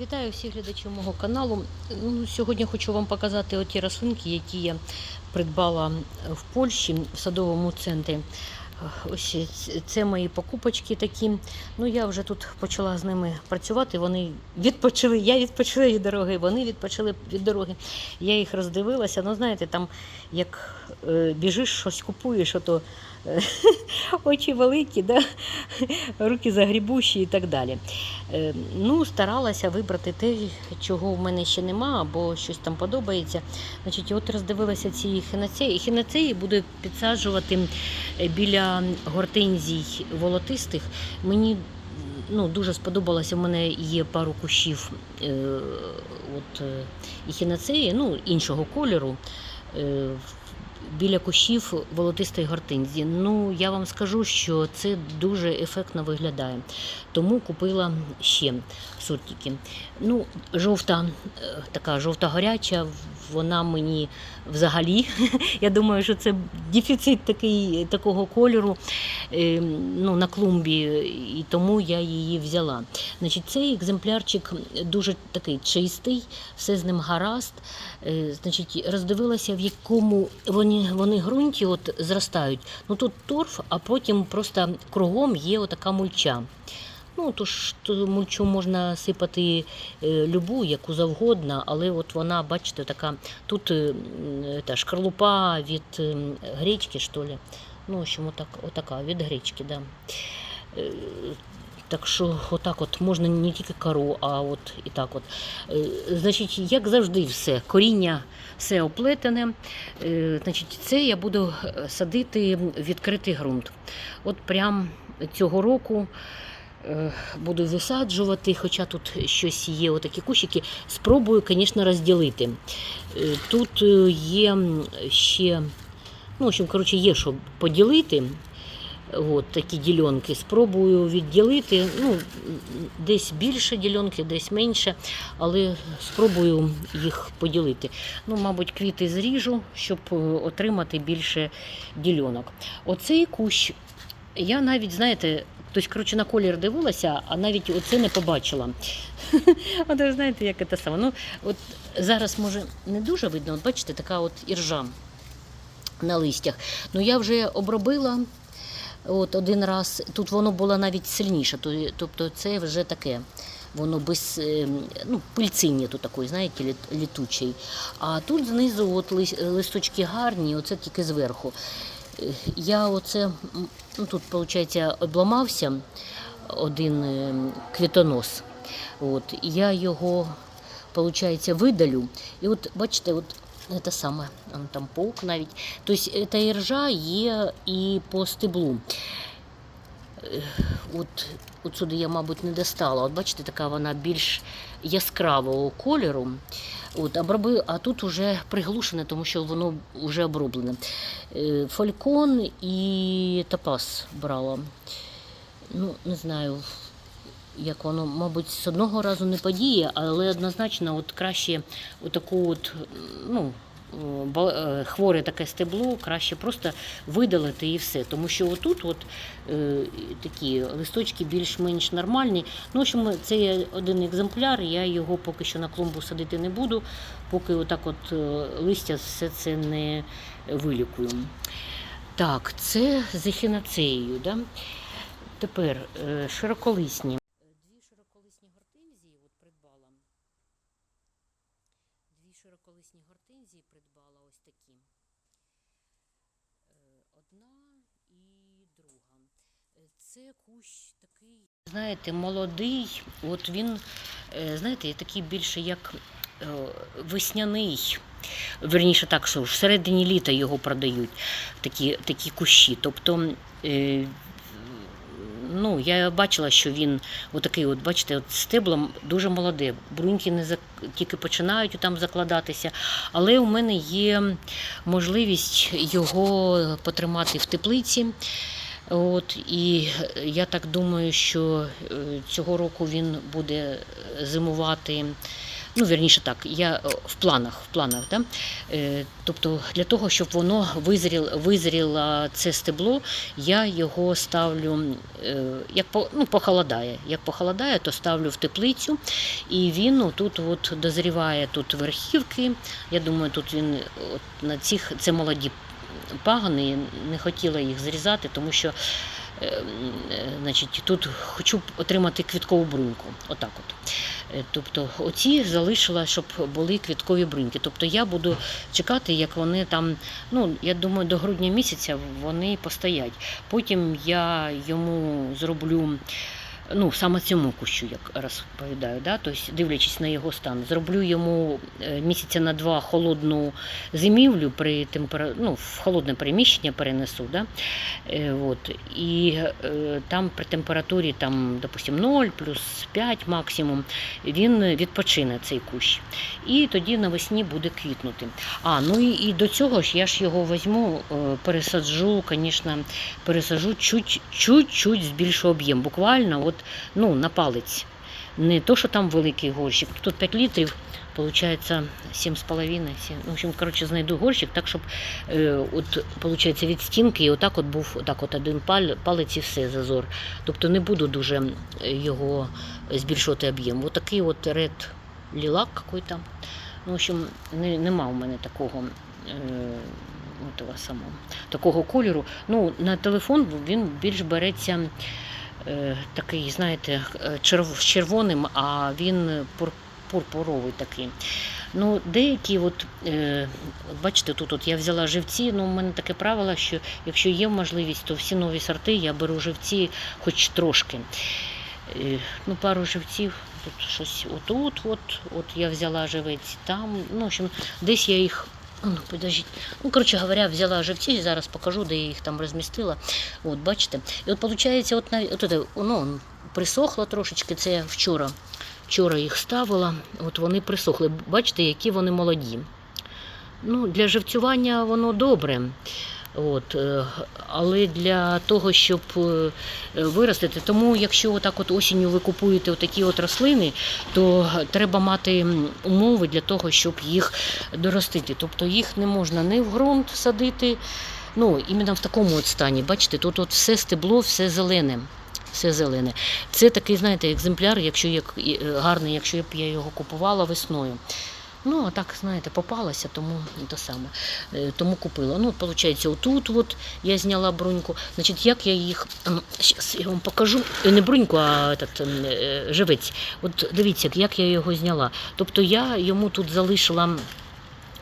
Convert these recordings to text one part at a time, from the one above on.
Вітаю всіх глядачів мого каналу. Ну, сьогодні хочу вам показати оті рослинки, які я придбала в Польщі в садовому центрі. Ось це мої покупочки такі. Ну я вже тут почала з ними працювати. Вони відпочили. Я відпочила від дороги, вони відпочили від дороги. Я їх роздивилася. Ну, знаєте, там як е, біжиш, щось купуєш, ото е, очі великі, да? руки загрібущі і так далі. Е, Ну, старалася вибрати те, чого в мене ще нема, або щось там подобається. Значить, от роздивилася ці хінацеї. Хінацеї буду підсаджувати е, біля гортензій волотистих. Мені ну, дуже сподобалося. У мене є пару кущів е, от, е, і хінацеї, ну, іншого кольору. Е, Біля кущів волотистої гортензії. Ну, я вам скажу, що це дуже ефектно виглядає. Тому купила ще сортики. Ну, жовта, е, така жовта гаряча, вона мені взагалі. Я думаю, що це дефіцит такий, такого кольору е, ну, на клумбі, і тому я її взяла. Значить, цей екземплярчик дуже такий чистий, все з ним гаразд. Е, Значить, роздивилася, в якому вони, вони ґрунті от зростають. Ну тут торф, а потім просто кругом є отака мульча. Ну, тож мульчу можна сипати е, любу, яку завгодно, але от вона, бачите, така, тут е, та шкарлупа від е, гречки, що ли. Ну, в общем, отак, отака, від гречки, да. Так що отак от можна не тільки кору, а от і так от. Е, Значить, як завжди, все, коріння все оплетене. Е, Значить, це я буду е, садити в відкритий ґрунт. От прям цього року буду висаджувати, хоча тут щось є, отакі кущики. Спробую, звісно, розділити. Тут є ще, ну, в общем, коротше, є що поділити. От такі ділянки. Спробую відділити. Ну, десь більше ділянки, десь менше, але спробую їх поділити. Ну, мабуть, квіти зріжу, щоб е, отримати більше ділянок. Оцей кущ, я навіть, знаєте, тобто, коротше, на колір дивилася, а навіть оце не побачила. От знаєте, як це саме. Ну, от зараз, може, не дуже видно, от бачите, така от іржа на листях. Ну, я вже обробила. От один раз тут воно було навіть сильніше, тобто це вже таке. Воно без е, ну, пильциння тут такої, знаєте, літучий. А тут знизу от листочки гарні, оце тільки зверху. Е, Я оце, ну тут, виходить, обламався один е, квітонос. От, я його, виходить, видалю. І от, бачите, от це саме, там паук навіть. Тобто та іржа є і по стеблу. От, от я, мабуть, не достала. От бачите, така вона більш яскравого кольору. От, оброби, а тут вже приглушене, тому що воно вже оброблене. Е, Фалькон і топаз брала. Ну, не знаю, як воно, мабуть, з одного разу не подіє, але однозначно от краще отаку от, ну, ба- е, хворе таке стебло краще просто видалити і все. Тому що отут от, е, такі листочки більш-менш нормальні. Ну, общем, це один екземпляр, я його поки що на клумбу садити не буду, поки отак от е, листя все це не вилікую. Так, це з ехінацеєю. Да? Тепер е, широколисні. Дві широколисні гортензії от придбала. Дві широколисні гортензії придбала ось такі. Е, Одна і друга. Е, Це кущ такий, знаєте, молодий. От він, е, знаєте, такий більше як е, весняний. Верніше так, що в середині літа його продають, такі, такі кущі. Тобто е, ну, я бачила, що він отакий, от, бачите, от стеблом дуже молоде. Бруньки не тільки починають там закладатися. Але у мене є можливість його потримати в теплиці. От, і я так думаю, що е, цього року він буде зимувати Ну, вірніше так, я е, в планах, в планах, да? Е, тобто для того, щоб воно визріло, визріло це стебло, я його ставлю, е, як по, ну, похолодає. Як похолодає, то ставлю в теплицю, і він тут от дозріває тут верхівки. Я думаю, тут він от на цих це молоді пагани, не хотіла їх зрізати, тому що е, значить, тут хочу отримати квіткову бруньку. Отак от. Е, Тобто оці залишила, щоб були квіткові бруньки. Тобто я буду чекати, як вони там, ну я думаю, до грудня місяця вони постоять. Потім я йому зроблю. Ну, саме цьому кущу, як розповідаю, да? тобто, дивлячись на його стан, зроблю йому е, місяця на два холодну зимівлю при темпера... ну, в холодне приміщення перенесу. Да? Е, от. І е, там при температурі, там, допустим, 0, плюс 5 максимум, він відпочине цей кущ. І тоді навесні буде квітнути. А, ну і, і до цього ж я ж його візьму, е, пересаджу, звісно, пересаджу чуть- чуть-чуть збільшу об'єм. Буквально от, ну, на палець. Не то, що там великий горщик. Тут 5 літрів, виходить 7,5. сім- В общем, коротше, знайду горщик, так, щоб е, от, виходить, від стінки, і отак от був отак от один палець і все, зазор. Тобто не буду дуже його збільшувати об'єм. Ось такий от ред лілак какой-то. Ну, в общем, не, нема у мене такого. Е, самого, такого кольору. Ну, на телефон він більш береться такий, знаєте, е, з червоним, а він пурпуровий такий. Ну, деякі, от, е, бачите, тут от я взяла живці. Ну, у мене таке правило, що якщо є можливість, то всі нові сорти я беру живці хоч трошки. Е, ну, пару живців, тут щось отут, от, от я взяла живець там. Ну, в общем, десь я їх. Ну. Ну, коротше говоря, взяла живці, зараз покажу, де я їх там розмістила. От, бачите. І от виходить, от, от, це, ну, присохло трошечки, це я вчора. Вчора їх ставила, от вони присохли. Бачите, які вони молоді. Ну, для живцювання воно добре. От, е, але для того, щоб е, виростити, тому якщо отак от осінню ви купуєте такі от рослини, то треба мати умови для того, щоб їх доростити. Тобто їх не можна не в ґрунт садити, ну, іменно в такому от стані. Бачите, тут от все стебло, все зелене. Все зелене. Це такий, знаєте, екземпляр, якщо як е, гарний, якщо б я його купувала весною. Ну, а так, знаєте, попалася, тому те саме. Е, Тому купила. Ну, виходить, отут от я зняла бруньку. Значить, як я їх. Зараз я вам покажу. Е, Не бруньку, а этот, е, живець. От дивіться, як я його зняла. Тобто я йому тут залишила.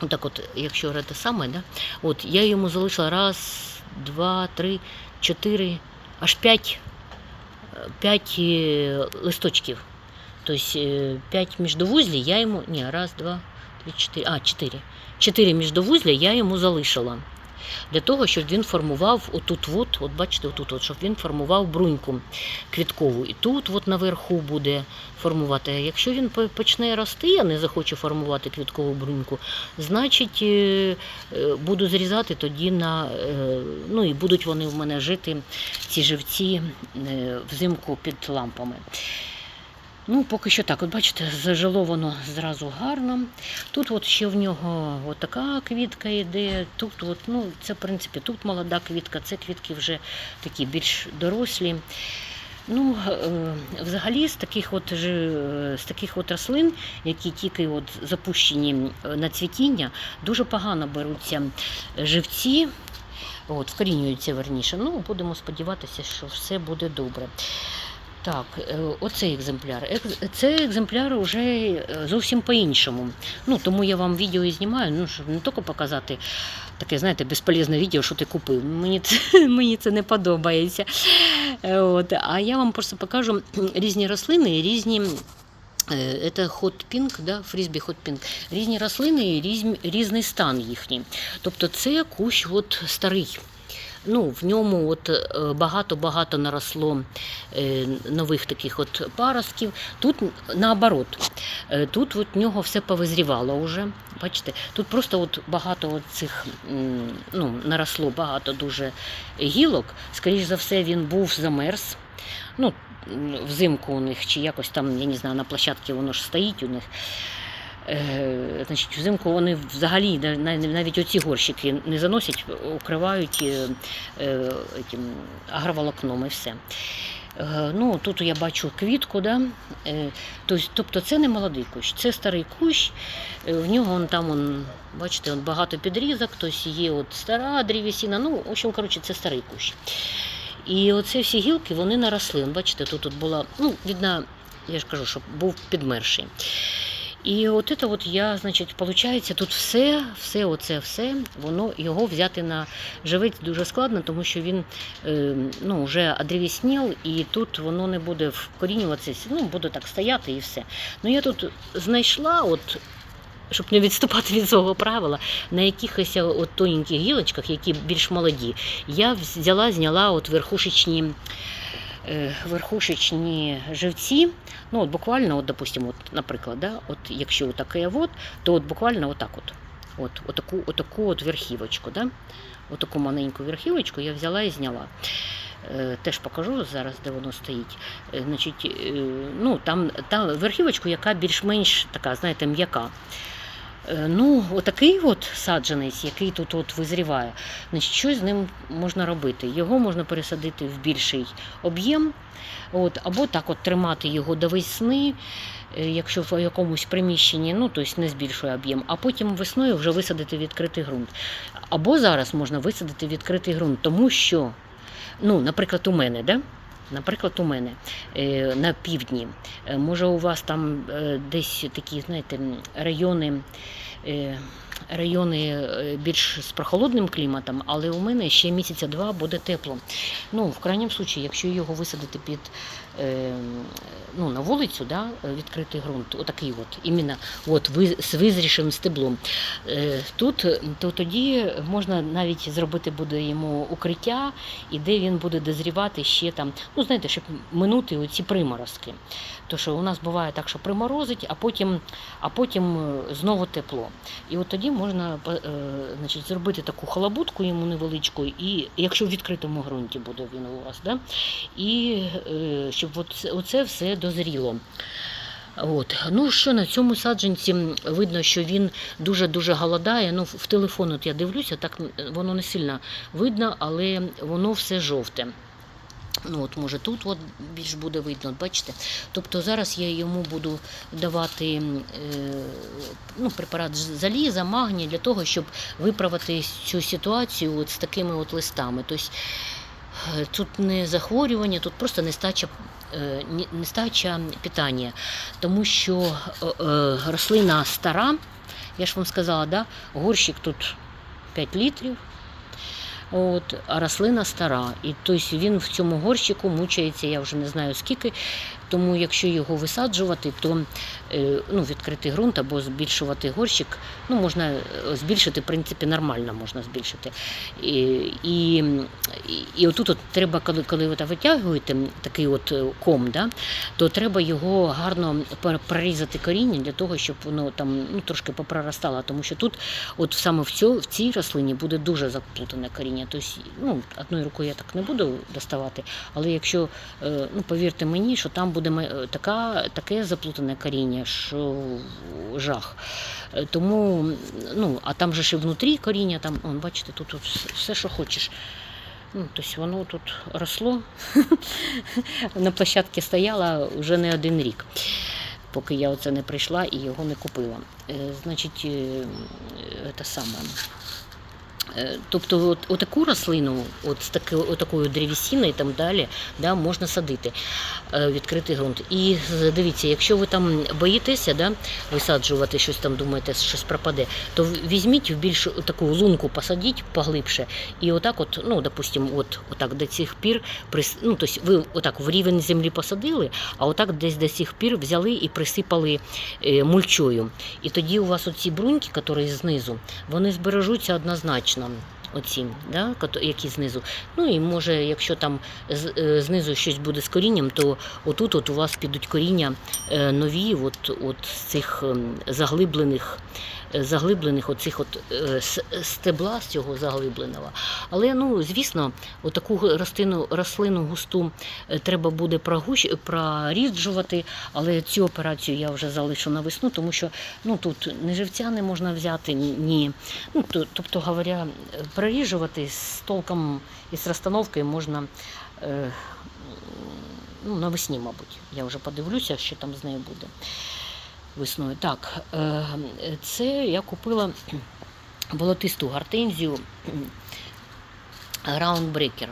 Отак от, якщо те саме, да? от я йому залишила раз, два, три, чотири, аж п'ять, п'ять листочків. Тобто е, п'ять міждовузлі я йому. Ні, раз, два, три, чотири. А, чотири. Чотири міждовузлі я йому залишила. Для того, щоб він формував отут, от, от бачите, отут, от, щоб він формував бруньку квіткову. І тут от наверху буде формувати. Якщо він почне рости, а не захоче формувати квіткову бруньку, значить е, е, буду зрізати тоді на. е, Ну і будуть вони в мене жити, ці живці, взимку під лампами. Ну, поки що так, от бачите, зажило воно зразу гарно. Тут от ще в нього така квітка йде. Тут, от, ну, це, в принципі, тут молода квітка, це квітки вже такі більш дорослі. Ну, е, взагалі, з таких от, з таких от рослин, які тільки от запущені е, на цвітіння, дуже погано беруться живці. От, вкорінюються верніше. Ну, будемо сподіватися, що все буде добре. Так, е, оцей екземпляр. Екз- Це екземпляр вже е, зовсім по-іншому. Ну, тому я вам відео і знімаю, ну, щоб не тільки показати таке, знаєте, безполезне відео, що ти купив. Мені це, мені це не подобається. Е, От. А я вам просто покажу різні рослини і різні. Це hot pink, да, фрізбі hot pink. Різні рослини і різний стан їхній. Тобто це кущ от старий. Ну, в ньому от е, багато-багато наросло е, нових таких от паростків. Тут наоборот, Е, тут от в нього все повизрівало вже. Бачите, тут просто от багато цих ну, наросло багато дуже гілок. Скоріше за все, він був замерз. Ну, взимку у них, чи якось там, я не знаю, на площадці воно ж стоїть у них. Е, значить, взимку вони взагалі на- на- навіть оці горщики не заносять, укривають е, е, агроволокном і все. Ну, тут я бачу квітку, да? Тобто, це не молодий кущ, це старий кущ. В нього он, там он, бачите, он багато підрізок, тобто є от стара древесина. Ну, в общем, коротше, це старий кущ. І оце всі гілки вони наросли. Бачите, тут от була, ну, видно, я ж кажу, що був підмерший. І от це от я, значить, виходить, тут все, все, оце все, воно його взяти на живець дуже складно, тому що він е, ну, вже одрівіснів, і тут воно не буде вкорінюватися, ну, буде так стояти і все. Ну я тут знайшла, от, щоб не відступати від свого правила, на якихось от тоненьких гілочках, які більш молоді, я взяла, зняла от верхушечні. Е, Верхушечні живці, ну от буквально, от, допустимо, от, наприклад, да, от якщо таке от, то от буквально отак от, от, отаку, отаку от верхівочку, да, отаку маленьку верхівочку я взяла і зняла. Е, Теж покажу зараз, де воно стоїть. Е, Значить, ну, там, там верхівочку, яка більш-менш така, знаєте, м'яка. Е, Ну, отакий от саджанець, який тут от визріває, значить, що з ним можна робити? Його можна пересадити в більший об'єм, от, або так от тримати його до весни, е, якщо в якомусь приміщенні, ну, тобто не збільшує об'єм, а потім весною вже висадити відкритий ґрунт. Або зараз можна висадити відкритий ґрунт, тому що, ну, наприклад, у мене, да? Наприклад, у мене е, на півдні. Е, Може, у вас там е, десь такі, знаєте, райони, райони е, більш з прохолодним кліматом, але у мене ще місяця два буде тепло. Ну, в крайньому случаї, якщо його висадити під е, ну, на вулицю, да, відкритий ґрунт, отакий от, іменно от, з визрішим стеблом, е, тут, то тоді можна навіть зробити буде йому укриття, і де він буде дозрівати ще там, ну знаєте, щоб минути оці приморозки. То що у нас буває так, що приморозить, а потім, а потім знову тепло. І от тоді можна е, значить, зробити таку халабутку йому невеличку, і якщо в відкритому ґрунті буде він у вас, да? і е, щоб оце все дозріло. От. Ну що на цьому саджанці видно, що він дуже-дуже голодає. Ну, в телефон от я дивлюся, так воно не сильно видно, але воно все жовте. Ну, от, може, тут от більш буде видно, бачите. Тобто зараз я йому буду давати е, ну, препарат заліза, магнія для того, щоб виправити цю ситуацію от з такими от листами. Тобто тут не захворювання, тут просто нестача, е, нестача питання. Тому що рослина стара, я ж вам сказала, да? горщик тут 5 літрів. От, а рослина стара. І тобто він в цьому горщику мучається, я вже не знаю скільки. Тому якщо його висаджувати, то ну, відкритий ґрунт або збільшувати горщик, ну, можна е, збільшити, в принципі, нормально можна збільшити. І, і, і, отут от треба, коли, коли ви витягуєте такий от е, ком, да, то треба його гарно прорізати коріння для того, щоб воно там ну, трошки попроростало. Тому що тут, от саме в, цьо, в цій рослині, буде дуже заплутане коріння. Тобто, ну, одною рукою я так не буду доставати, але якщо, е, ну, повірте мені, що там буде е, така, таке заплутане коріння, що жах. Е, Тому, ну, а там же і внутрі коріння, там, он, бачите, тут, тут все- що хочеш. Ну, тобто воно тут росло, на площадці стояло вже не один рік, поки я оце не прийшла і його не купила. Е, Значить, е, е, саме. Е, Тобто от, отаку рослину, от з таки, отакою древесіною і там далі, да, можна садити е, відкритий ґрунт. І дивіться, якщо ви там боїтеся да, висаджувати щось там, думаєте, щось пропаде, то візьміть в більш таку лунку, посадіть поглибше, і отак, от, ну, допустимо, от, отак до цих пір, ну, тобто ви отак в рівень землі посадили, а отак десь до цих пір взяли і присипали е, мульчою. І тоді у вас оці бруньки, які знизу, вони збережуться однозначно. Оці, да, які знизу. Ну і може, якщо там е, знизу щось буде з корінням, то отут от у вас підуть коріння е, нові, от, от з цих ем, заглиблених, заглиблених оцих от е, стебла з цього заглибленого. Але ну, звісно, отаку рослину, рослину густу е, треба буде прогущ, проріджувати, але цю операцію я вже залишу на весну, тому що ну, тут ні живця не можна взяти, ні. Ну, тобто, говоря, проріжувати з толком і з розстановкою можна е, ну, навесні, мабуть. Я вже подивлюся, що там з нею буде весною. Так, е, це я купила волотисту гортензію Groundbreaker.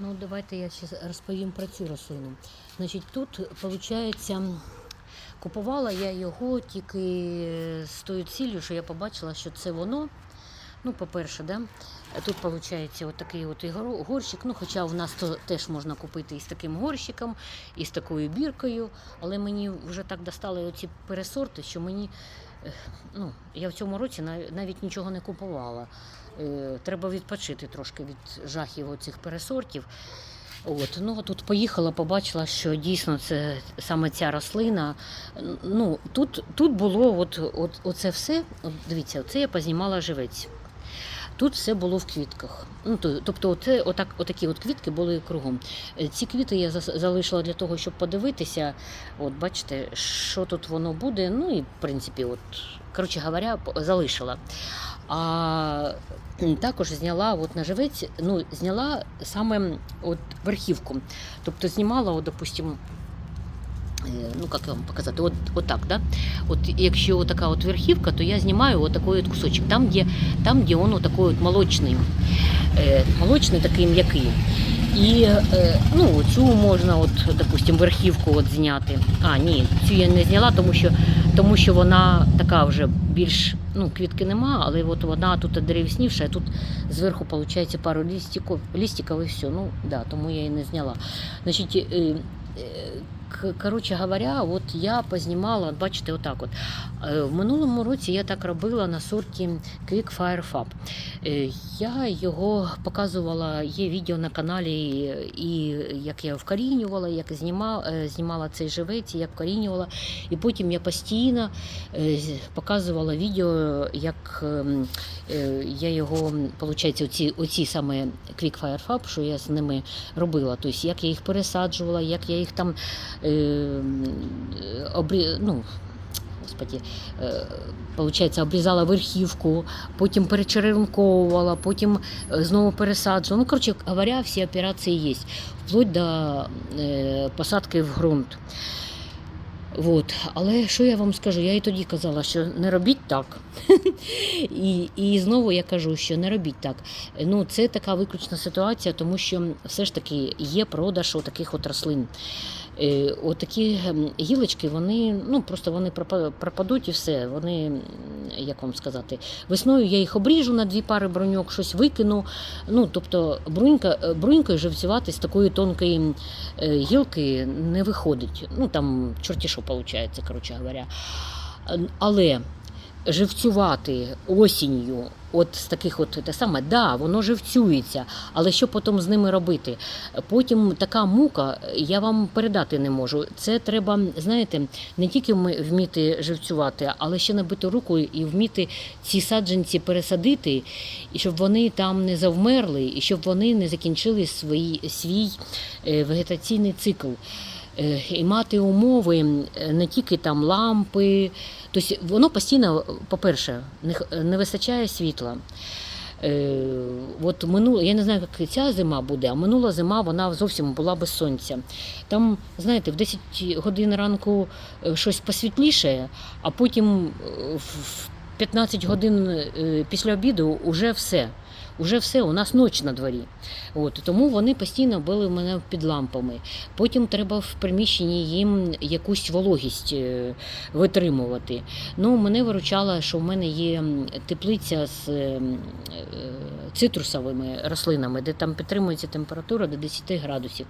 Ну, давайте я ще розповім про цю рослину. Значить, тут, виходить, купувала я його тільки з тою ціллю, що я побачила, що це воно. Ну, по-перше, да? тут виходить такий от горщик. Ну, хоча в нас то теж можна купити і з таким горщиком, і з такою біркою. Але мені вже так достали оці пересорти, що мені. е, Ну, я в цьому році навіть нічого не купувала. Е, Треба відпочити трошки від жахів оцих пересортів. От, ну тут поїхала, побачила, що дійсно це саме ця рослина. Ну, тут, тут було от, от, оце все. От, дивіться, оце я познімала живець. Тут все було в квітках. Ну, тобто, оце, отак, отакі от квітки були кругом. Е, Ці квіти я залишила для того, щоб подивитися. От бачите, що тут воно буде. Ну і в принципі, от, коротше говоря, залишила. А також зняла от на живець, ну, зняла саме от верхівку. Тобто знімала, от, допустим, ну як вам показати, от, от так, да? От якщо така от верхівка, то я знімаю от от кусочок, там, де, там, де він такий от молочний, е, молочний такий м'який. І е, ну, цю можна, от, допустим, верхівку от зняти. А, ні, цю я не зняла, тому що, тому що вона така вже більш, ну, квітки нема, але от вона тут дерев'снівша, а тут зверху виходить пару лістиків, лістиків і все. Ну, да, тому я її не зняла. Значить, е, е, коротше говоря, от я познімала, бачите, отак от. Е, В минулому році я так робила на сорті Quick Fire Fab. Е, Я його показувала, є відео на каналі, і як я вкорінювала, як знімала, знімала цей живець, як вкорінювала. І потім я постійно е, показувала відео, як ем, е, я його, виходить, оці, оці саме Quick Fire Fab, що я з ними робила. Тобто, як я їх пересаджувала, як я їх там е, обрі... ну, Господі, е, получається, обрізала верхівку, потім перечеренковувала, потім е, знову пересаджувала. Ну, коротше говоря, всі операції є, вплоть до е, посадки в ґрунт. От. Але що я вам скажу? Я і тоді казала, що не робіть так. і, і знову я кажу, що не робіть так. Ну, це така виключна ситуація, тому що все ж таки є продаж таких от рослин. Е, Отакі ем, гілочки, вони ну просто вони пропадуть і все. Вони, як вам сказати, весною я їх обріжу на дві пари броньок, щось викину. Ну, тобто брунька, е, брунькою живцювати з такої тонкої е, гілки не виходить. Ну там чорті що виходить, коротше говоря. Але живцювати осінню, от з таких от те саме, да, воно живцюється, але що потім з ними робити? Потім така мука, я вам передати не можу. Це треба, знаєте, не тільки вміти живцювати, але ще набити руку і вміти ці саджанці пересадити, і щоб вони там не завмерли, і щоб вони не закінчили свій, свій е, вегетаційний цикл. Е, І мати умови не тільки там лампи, тобто воно постійно, по-перше, не, вистачає світла. Е, от минула, я не знаю, як ця зима буде, а минула зима вона зовсім була без сонця. Там, знаєте, в 10 годин ранку е, щось посвітліше, а потім в 15 годин після обіду вже все. Уже все, у нас ніч на дворі. От, тому вони постійно були в мене під лампами. Потім треба в приміщенні їм якусь вологість е, витримувати. Ну, мене виручало, що в мене є теплиця з е, е, цитрусовими рослинами, де там підтримується температура до 10 градусів.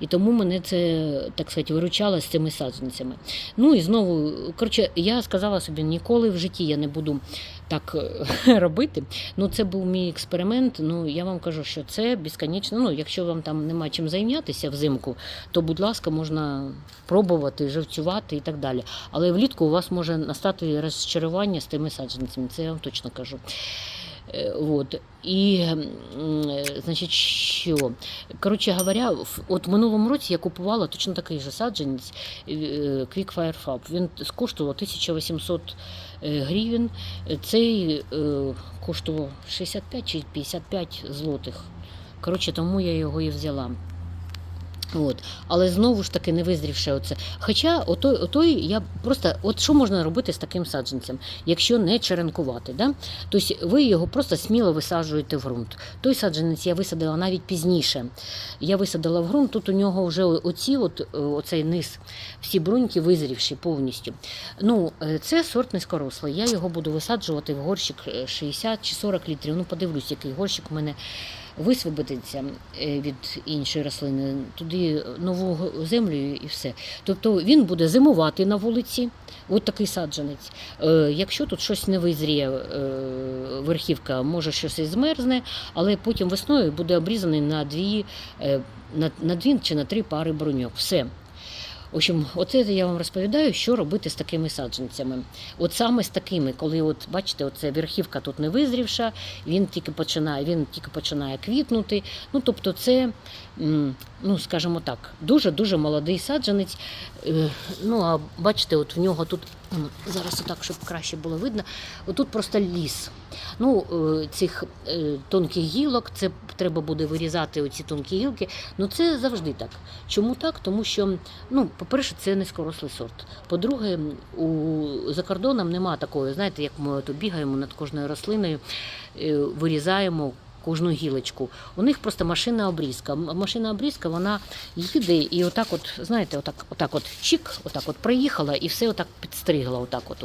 І тому мене це, так сказати, виручало з цими саджанцями. Ну і знову, коротше, я сказала собі, ніколи в житті я не буду так е, робити. Ну, це був мій експеримент. Ну, я вам кажу, що це безконечно. Ну, якщо вам там нема чим зайнятися взимку, то, будь ласка, можна пробувати, живцювати і так далі. Але влітку у вас може настати розчарування з тими саджанцями, це я вам точно кажу. Е, Вот. І, е, значить, що? Коротше говоря, от в минулому році я купувала точно такий же саджанець е, Quick Fire Fab. Він коштував 1800 е, гривень. Цей коштував 65 чи 55 злотих. Коротше, тому я його і взяла. От. Але знову ж таки не визрівши оце. Хоча отой, отой я просто, от що можна робити з таким саджанцем, якщо не черенкувати? Да? Тобто ви його просто сміло висаджуєте в ґрунт. Той саджанець я висадила навіть пізніше. Я висадила в ґрунт, тут у нього вже оці, от, е, оцей низ, всі бруньки визрівші повністю. Ну, е, це сорт низькорослий. Я його буду висаджувати в горщик е, 60 чи 40 літрів. Ну, подивлюсь, який горщик у мене висвободиться е, від іншої рослини, туди нову землю і все. Тобто він буде зимувати на вулиці, от такий саджанець. Е, Якщо тут щось не визріє, е, верхівка, може щось і змерзне, але потім весною буде обрізаний на дві, е, на, на дві чи на три пари бруньок. Все. В общем, оце я вам розповідаю, що робити з такими саджанцями. От саме з такими, коли от бачите, оце верхівка тут не визрівша, він тільки починає, він тільки починає квітнути. Ну тобто, це, ну скажімо так, дуже дуже молодий саджанець. Е, Ну а бачите, от в нього тут зараз отак, щоб краще було видно. Отут просто ліс. Ну, е, цих е, тонких гілок, це треба буде вирізати оці тонкі гілки. Ну це завжди так. Чому так? Тому що, ну, по-перше, це низькорослий сорт. По-друге, у, за кордоном нема такої, знаєте, як ми то бігаємо над кожною рослиною, вирізаємо. Кожну гілочку. У них просто машинна обрізка. М- Машинна обрізка, вона їде і отак, от, знаєте, отак, отак от чик, отак от проїхала і все отак підстригла. Отак от.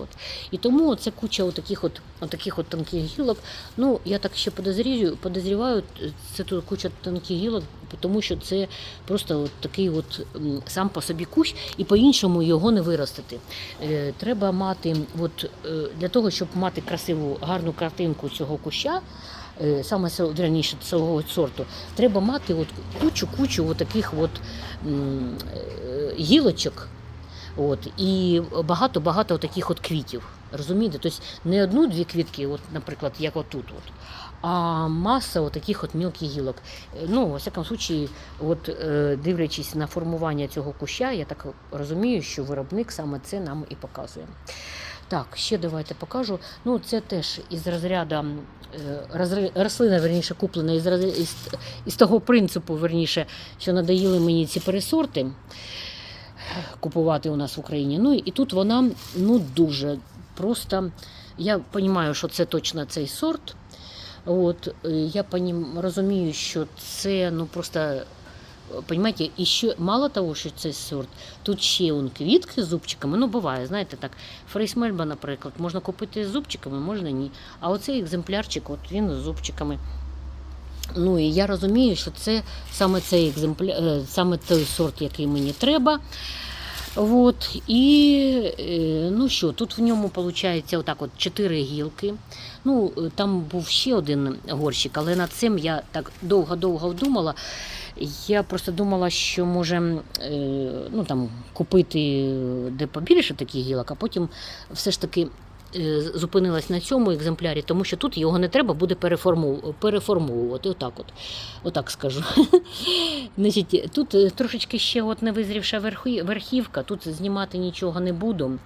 І тому це куча отаких от, отаких от тонких гілок. Ну, я так ще подозрію, подозріваю, це тут куча тонких гілок, тому що це просто от такий от сам по собі кущ, і по-іншому його не виростити. Е, Треба мати, от, е, для того, щоб мати красиву, гарну картинку цього куща, саме цього- вірніше цього сорту, треба мати от кучу-кучу таких от е, гілочок. От, і багато-багато таких от квітів. Розумієте? Тобто не одну-дві квітки, от, наприклад, як отут, от, а маса от таких от мілких гілок. Е, Ну, во всякому случаї, от, е, дивлячись на формування цього куща, я так розумію, що виробник саме це нам і показує. Так, ще давайте покажу. Ну, це теж із розряду е, рослина, верніше, куплена із, із, із того принципу, верніше, що надоїли мені ці пересорти купувати у нас в Україні. Ну і тут вона ну дуже просто. Я розумію, що це точно цей сорт. От, е, я розумію, що це ну просто. Понимаете, і ще мало того, що це сорт, тут ще он квітки з зубчиками. Ну, буває, знаєте, так. Фрейсмельба, наприклад, можна купити з зубчиками, можна ні. А оцей екземплярчик, от він з зубчиками. Ну і я розумію, що це саме цей екземпляр, е, саме той сорт, який мені треба. От, і е, ну що, тут в ньому виходить отак от чотири гілки. Ну, там був ще один горщик, але над цим я так довго-довго думала. Я просто думала, що може е, ну, там, купити де побільше таких гілок, а потім все ж таки е, зупинилась на цьому екземплярі, тому що тут його не треба буде переформовувати. Отак от. Отак скажу. Значить, тут е, трошечки ще от не визрівша верхівка, тут знімати нічого не буду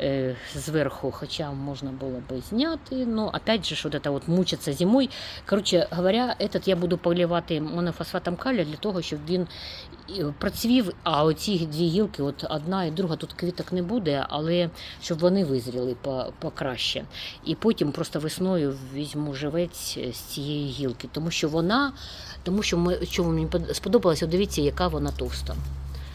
е, зверху, хоча можна було би зняти, но опять же, вот это вот мучиться зимой. Короче говоря, этот я буду поливати монофосфатом калія для того, щоб він процвів, а оці дві гілки, от одна і друга, тут квіток не буде, але щоб вони визріли по- покраще. І потім просто весною візьму живець з цієї гілки, тому що вона, тому що ми, що мені под- сподобалося, дивіться, яка вона товста.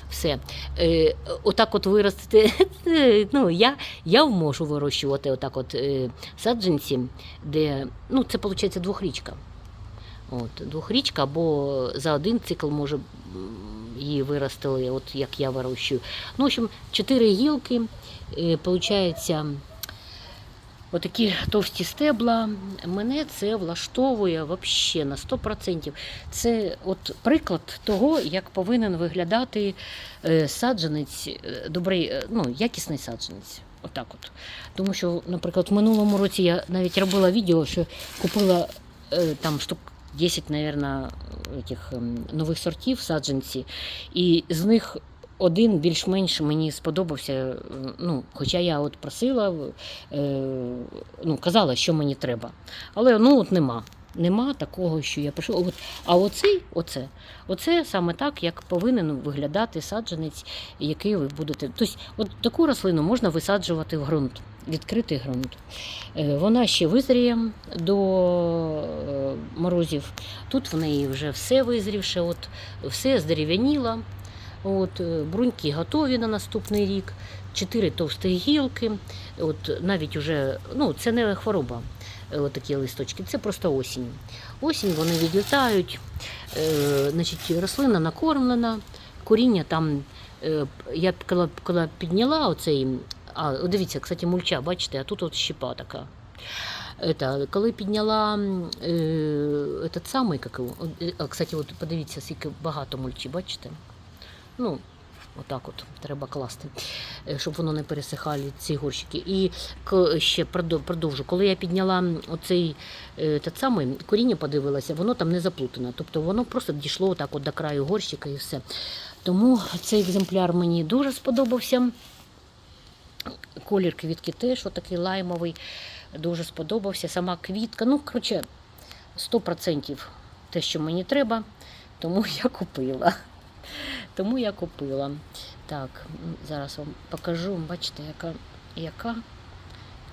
Все. Е, отак от виростити. ну, я, я можу вирощувати отак от е, саджанці, де ну, це виходить двохрічка. От, двохрічка, або за один цикл може її виростили, от як я вирощую. Ну, в общем, чотири гілки, е, Отакі товсті стебла. Мене це влаштовує взагалі на 100%. Це от приклад того, як повинен виглядати е, саджанець, е, добрий, е, ну, якісний саджанець. Отак от. Тому що, наприклад, в минулому році я навіть робила відео, що купила там штук 10, мабуть, ем, нових сортів саджанці, і з них один більш-менш мені сподобався. е, Ну, хоча я от просила, е, ну, казала, що мені треба. Але ну от нема. Нема такого, що я пишу. От, а оцей, оце, оце саме так, як повинен виглядати саджанець, який ви будете. Тобто, от таку рослину можна висаджувати в ґрунт, відкритий ґрунт. Е, Вона ще визріє до е, морозів. Тут в неї вже все визрівше, от, все здерев'яніло. От, е, бруньки готові на наступний рік, чотири товсті гілки. От, навіть уже, ну, це не хвороба, е, от такі листочки, це просто осінь. Осінь вони відлітають, е, значить, рослина накормлена, коріння там, е, я коли, підняла оцей, а, дивіться, кстати, мульча, бачите, а тут от щепа така. Это, коли підняла е, этот самий, як його, е, кстати, от подивіться, скільки багато мульчі, бачите? Ну, отак от треба класти, е, щоб воно не пересихали ці горщики. І ще продовжу. Коли я підняла оцей е, те самий, коріння подивилася, воно там не заплутане. Тобто воно просто дійшло отак от до краю горщика і все. Тому цей екземпляр мені дуже сподобався. Колір квітки теж отакий лаймовий, дуже сподобався. Сама квітка. Ну, коротше, 100% те, що мені треба, тому я купила. Тому я купила. Так, зараз вам покажу. Бачите, яка, яка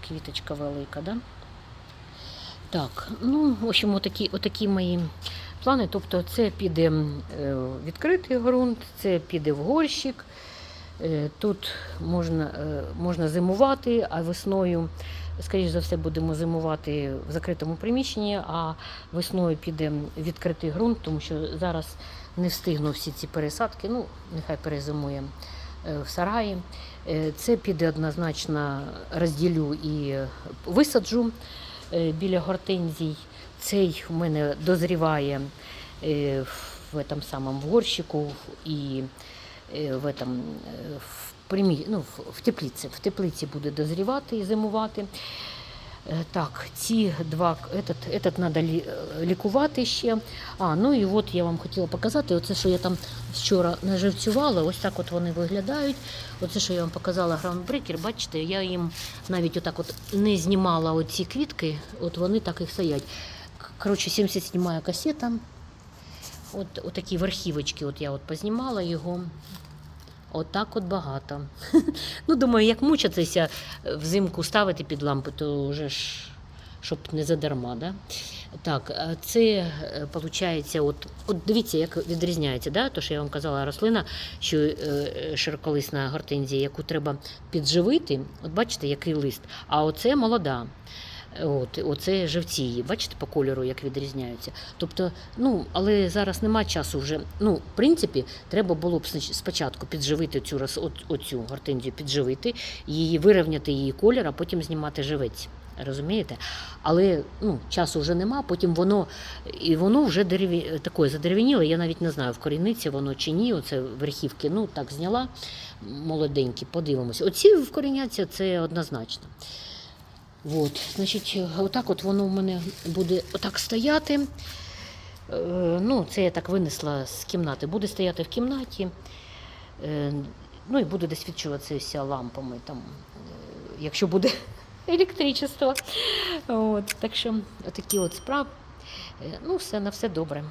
квіточка велика, да? Так, ну, в общем, отакі, отакі мої плани. Тобто, це піде е, відкритий ґрунт, це піде в горщик. Е, Тут можна, е, можна зимувати, а весною, скоріш за все, будемо зимувати в закритому приміщенні, а весною піде відкритий ґрунт, тому що зараз не встигну всі ці пересадки. Ну, нехай перезимує е, в сараї. Е, Це піде однозначно розділю і висаджу е, біля гортензій. Цей в мене дозріває в этом самому горщику і в этом, в, примі... ну, в теплиці. В теплиці буде дозрівати і зимувати. Е, Так, ці два, этот, этот треба лікувати ще. А, ну і от я вам хотіла показати, оце, що я там вчора наживцювала, ось так от вони виглядають. Оце, що я вам показала граундбрекер, бачите, я їм навіть отак от не знімала оці квітки, от вони так і стоять. Коротше, 77 касета. От такі верхівочки, от я от познімала його. Отак от багато. ну, думаю, як мучитися е, взимку ставити під лампи, то вже ж щоб не задарма. Да? Так, це виходить, от, от дивіться, як відрізняється, да? то, що я вам казала, рослина, що е, широколисна гортензія, яку треба підживити, от бачите, який лист, а оце молода. От, оце живці бачите по кольору, як відрізняються. Тобто, ну, але зараз нема часу вже. Ну, в принципі, треба було б спочатку підживити цю оцю гортензію, підживити, її вирівняти її колір, а потім знімати живець. Розумієте? Але ну, часу вже нема, потім воно і воно вже дереві... таке задерев'яніло, я навіть не знаю, вкоріниться воно чи ні. Оце верхівки, ну так зняла молоденькі, подивимося. Оці вкоріняться, це однозначно. От, значить, отак от воно в мене буде отак стояти. Е, ну, це я так винесла з кімнати. Буде стояти в кімнаті. Е, ну і буде десь відчуватися лампами, там, е, якщо буде електричество. От, так що отакі от справи. Ну, все, на все добре.